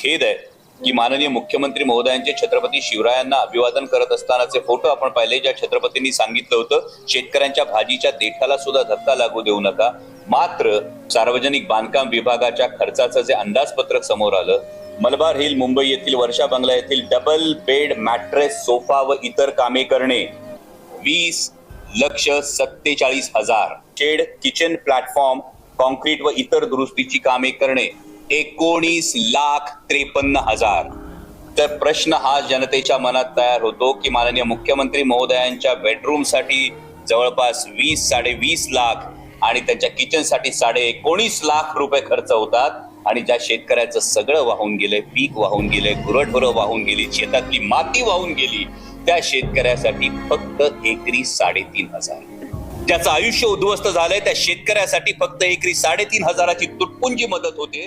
खेद आहे की माननीय मुख्यमंत्री महोदयांचे छत्रपती शिवरायांना अभिवादन करत असतानाचे फोटो आपण पाहिले ज्या छत्रपतींनी सांगितलं होतं शेतकऱ्यांच्या भाजीच्या देठाला सुद्धा धक्का लागू देऊ नका. मात्र सार्वजनिक बांधकाम विभागाच्या खर्चाचं जे अंदाजपत्रक समोर आलं मलबार हिल मुंबई येथील वर्षा बंगला येथील डबल बेड मॅट्रेस सोफा व इतर कामे करणे वीस लक्ष सत्तेचाळीस हजार. शेड किचन प्लॅटफॉर्म कॉन्क्रीट व इतर दुरुस्तीची कामे करणे एकोणीस लाख त्रेपन्न हजार. तर प्रश्न हा जनतेच्या मनात तयार होतो की माननीय मुख्यमंत्री महोदयांच्या बेडरूमसाठी जवळपास वीस साडे वीस लाख आणि त्यांच्या किचनसाठी साडे एकोणीस लाख रुपये खर्च होतात आणि ज्या शेतकऱ्याचं सगळं वाहून गेलंय पीक वाहून गेलंय गुरढोरं वाहून गेली शेतातली माती वाहून गेली त्या शेतकऱ्यासाठी फक्त एकरी साडेतीन हजार. ज्याचं आयुष्य उद्ध्वस्त झालंय त्या शेतकऱ्यासाठी फक्त एकरी साडेतीन हजाराची तुटपुंजी मदत होते.